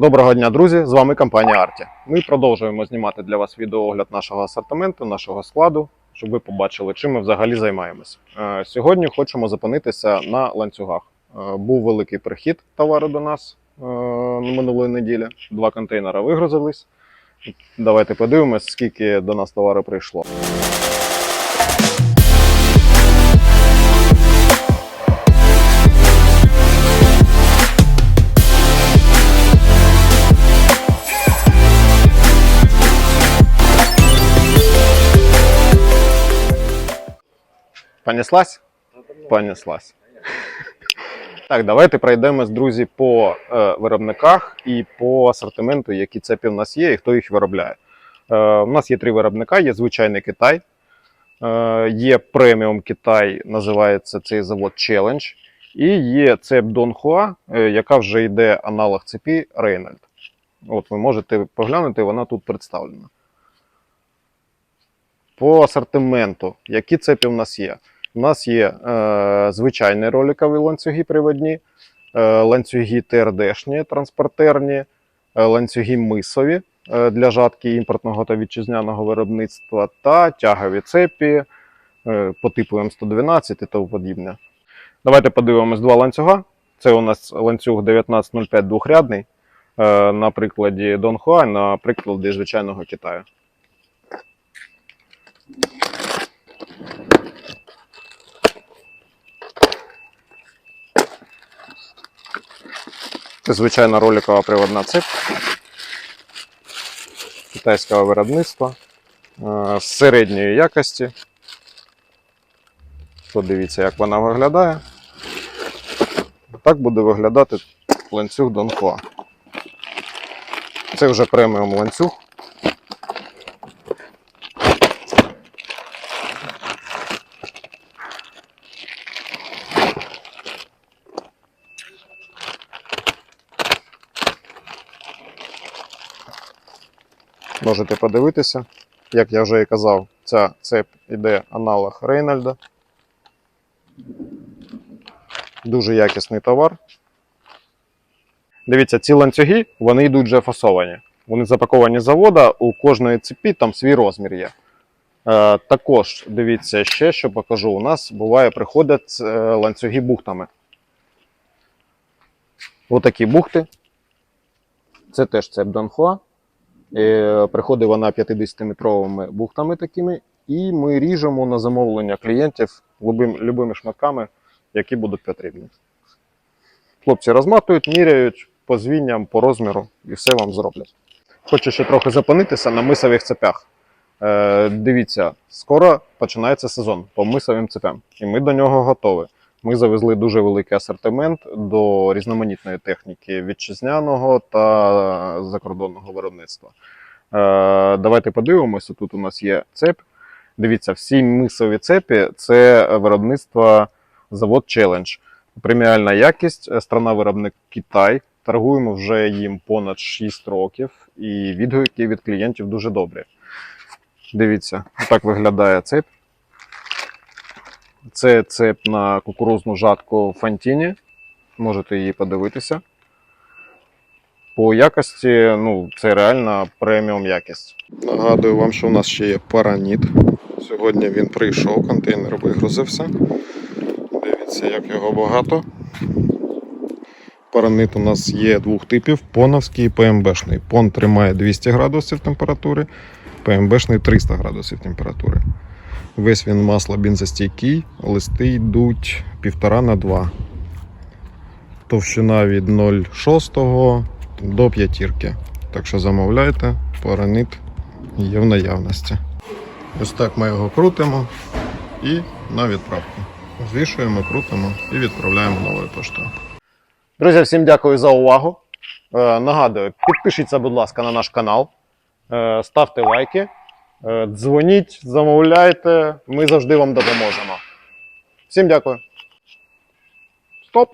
Доброго дня, друзі! З вами компанія Арті. Ми продовжуємо знімати для вас відеоогляд нашого асортименту, нашого складу, щоб ви побачили, чим ми взагалі займаємося. Е, Сьогодні хочемо зупинитися на ланцюгах. Е, Був великий прихід товару до нас е, минулої неділі. Два контейнери вигрузились. Давайте подивимось, скільки до нас товару прийшло. Понеслась? Понеслась. Так, давайте пройдемось, друзі, по е, виробниках і по асортименту, які цепі в нас є і хто їх виробляє. Е, у нас є три виробника: є звичайний Китай, е, є преміум Китай, називається цей завод Challenge, і є цеп Донхуа, е, яка вже йде аналог цепі Рейнольд. От ви можете поглянути, вона тут представлена. По асортименту, які цепі в нас є? У нас є е, звичайні роликові ланцюги приводні, е, ланцюги ТРДшні, транспортерні, е, ланцюги мисові е, для жатки імпортного та вітчизняного виробництва та тягові цепі е, по типу М112 і тому подібне. Давайте подивимось два ланцюга. Це у нас ланцюг 1905 двохрядний е, на прикладі Донхуа, на прикладі звичайного Китаю. Звичайна роликова приводна цепь китайського виробництва е, з середньої якості. Подивіться, як вона виглядає. Так буде виглядати ланцюг Донхуа. Це вже преміум ланцюг. Можете подивитися. Як я вже і казав, ця цеп іде аналог Рейнольда. Дуже якісний товар. Дивіться, ці ланцюги вони йдуть вже фасовані. Вони запаковані з завода, у кожної цепі там свій розмір є. Е, також дивіться ще, що покажу. У нас буває, приходять е, ланцюги бухтами. Отакі бухти. Це теж цеп Донхуа. Е, Приходить вона 50-метровими бухтами такими, і ми ріжемо на замовлення клієнтів любими шматками, які будуть потрібні. Хлопці розматують, міряють по звінням, по розміру і все вам зроблять. Хочу ще трохи зупинитися на мисових цепях. Е, дивіться, скоро починається сезон по мисовим цепям, і ми до нього готові. Ми завезли дуже великий асортимент до різноманітної техніки вітчизняного та закордонного виробництва. Е, давайте подивимося. Тут у нас є цеп. Дивіться, всі мисові цепі це виробництво завод Challenge. Преміальна якість, е, страна-виробник Китай. Торгуємо вже їм понад 6 років, і відгуки від клієнтів дуже добрі. Дивіться, так виглядає цеп. Це цеп на кукурузну жатку Фантіні. Можете її подивитися. По якості, ну, це реально преміум якість. Нагадую вам, що у нас ще є параніт. Сьогодні він прийшов, контейнер вигрузився. Дивіться, як його багато. Паранит у нас є двох типів: поновський і ПМБшний. Пон тримає 200 градусів температури, ПМБшний 300 градусів температури. Весь він масло бензостійкий, листи йдуть 1,5 на 2. Товщина від 0,6 до 5. Так що замовляйте, паранит є в наявності. Ось так ми його крутимо і на відправку. Звішуємо, крутимо і відправляємо новою поштою. Друзі, всім дякую за увагу. Е, нагадую, підпишіться, будь ласка, на наш канал, е, ставте лайки, дзвоніть, замовляйте, ми завжди вам допоможемо. Всім дякую. Стоп!